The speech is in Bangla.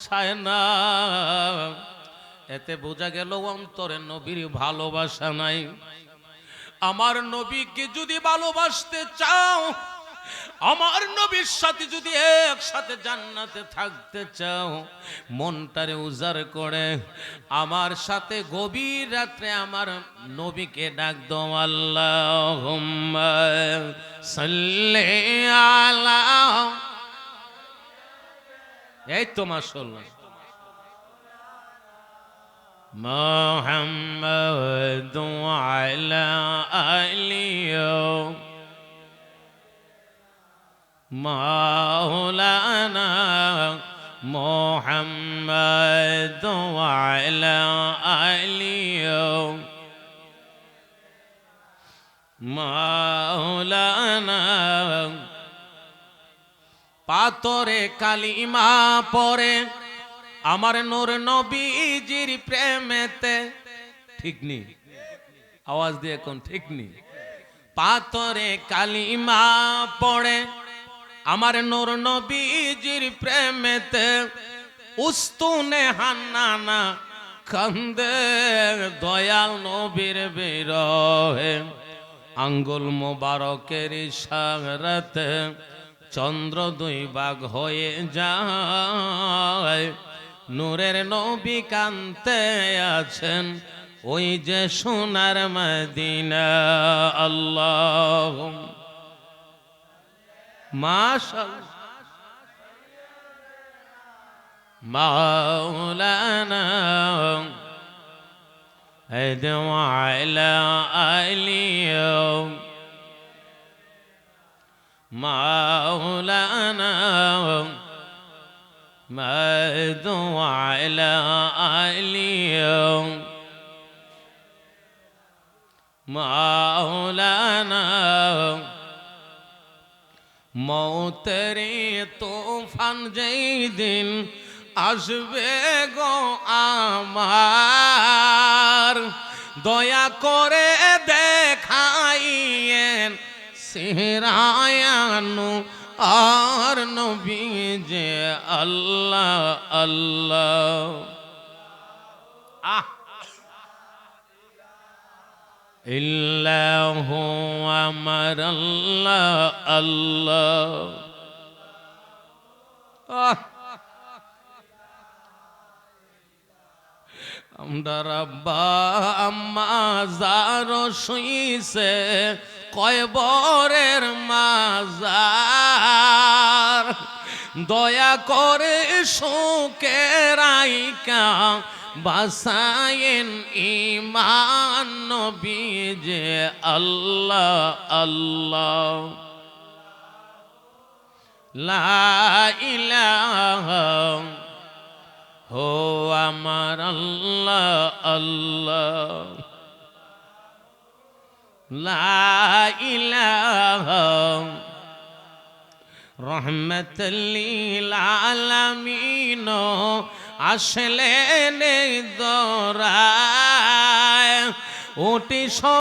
চায় না। এতে বোঝা গেল অন্তরে নবীর ভালোবাসা নাই। আমার নবীকে যদি ভালোবাসতে চাও, আমার নবীর সাথে যদি একসাথে জান্নাতে থাকতে চাও, মনটারে উজাড় করে, আমার সাথে গভীর রাত্রে আমার নবীকে ডাক দো আল্লাহ সাল্লে আলা এই তো মাসাল্লাহ محمد وعلى آله مولانا محمد وعلى آله مولانا পাতরে কালিমা পরে আমার নূর নবীজির প্রেমেতে। ঠিক নি? আওয়াজ দিয়ে কোন ঠিক নি? পাতরে কালিমা পড়ে। আমার নূর নবীজির প্রেমেতে। উস্তুনে হান্নানা কান্দে দয়াল নবীর বিরহে। আঙ্গুল মোবারকের সাগরাতে চন্দ্র দুই বাঘ হয়ে যায় নূরের নবী কান্তে আছেন ওই যে সোনার মদিনা আল্লাহ মাশাল মাওলানা ادعو على آله مولانا مدعو على آله مولانا মৌতেরি তুফান যেই দিন আসবে গো আমার দয়া করে দেখাইয়েন সেহরায়ানু আর নবী যে আল্লাহ আল্লাহ। আহ। আমার আল্লাহ আল্লাহ। আমরা রাব্বা আম্মা, যার শুইছে কয়বরের মাজার? দয়া করে শোকে রাইকা, বাসায়েন ইমান নবী যে আল্লাহ। আল্লাহ হো, আমার আল্লাহ আল্লাহ। লা ইলাহা রহমতলিল আলামিন আসলে নেই দরায় ওটি